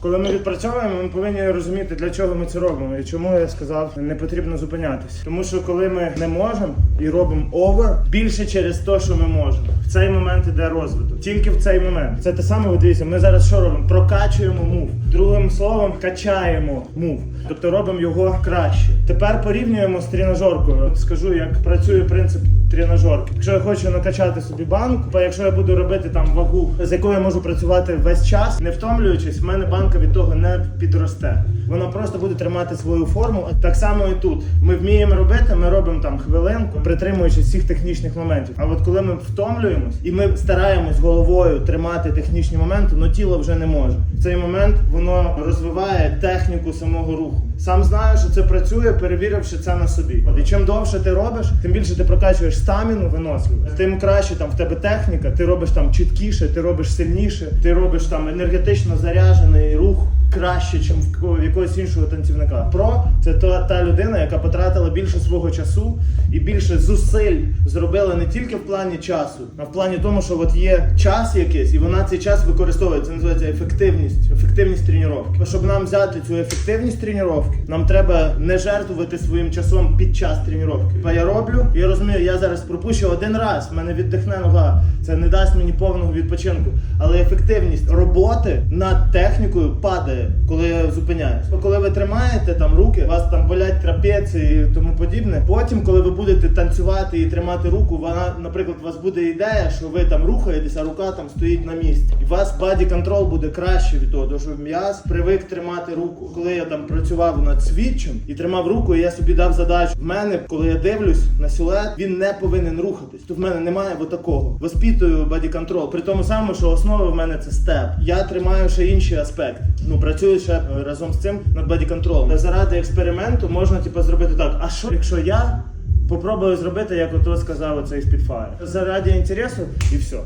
Коли ми відпрацьовуємо, ми повинні розуміти, для чого ми це робимо. І чому я сказав, не потрібно зупинятися. Тому що коли ми не можемо і робимо овер, більше через те, що ми можемо. В цей момент іде розвиток. Тільки в цей момент. Це те саме, от дивіться, ми зараз що робимо? Прокачуємо мув. Другим словом, качаємо мув. Тобто робимо його краще. Тепер порівнюємо з тренажеркою. Скажу, як працює принцип тренажерки. Якщо я хочу накачати собі банку, якщо я буду робити там вагу, з якою я можу працювати весь час, не втомлюючись, в мене банка від того не підросте. Вона просто буде тримати свою форму. Так само і тут. Ми вміємо робити, ми робимо там хвилинку, притримуючись всіх технічних моментів. А от коли ми втомлюємось і ми стараємось головою тримати технічні моменти, ну тіло вже не може. В цей момент воно розвиває техніку самого руху. Сам знаю, що це працює, перевіривши це на собі. От і чим довше ти робиш, тим більше ти прокачуєш стаміну, виносливість, тим краще там в тебе техніка, ти робиш там чіткіше, ти робиш сильніше, ти робиш там енергетично заряджений рух. Краще, ніж в ко- якогось іншого танцівника. Про це та, та людина, яка потратила більше свого часу і більше зусиль зробила не тільки в плані часу, а в плані тому, що от є час якийсь, і вона цей час використовує. Це називається ефективність, ефективність тренування. Щоб нам взяти цю ефективність тренування, нам треба не жертвувати своїм часом під час тренування. Я роблю, я розумію, я зараз пропущу один раз, в мене віддихне нога. Це не дасть мені повного відпочинку. Але ефективність роботи над технікою падає, коли я зупиняюсь. Коли ви тримаєте там руки, у вас там болять трапеції і тому подібне. Потім, коли ви будете танцювати і тримати руку, вона, наприклад, у вас буде ідея, що ви там рухаєтесь, а рука там стоїть на місці. І у вас баді контрол буде краще від того, що м'яз привик тримати руку. Коли я там працював над свідчем і тримав руку, і я собі дав задачу. В мене, коли я дивлюсь на силует, він не повинен рухатись. То в мене немає такого. Воспітую баді контрол. При тому самому, що основа в мене це степ. Я тримаю ще інші аспекти. Ну працюю ще е, разом з цим над баді контролом. Заради експерименту можна типу, зробити так. А що, якщо я Попробую зробити, як ото сказав оцей Spitfire. Заради інтересу і все.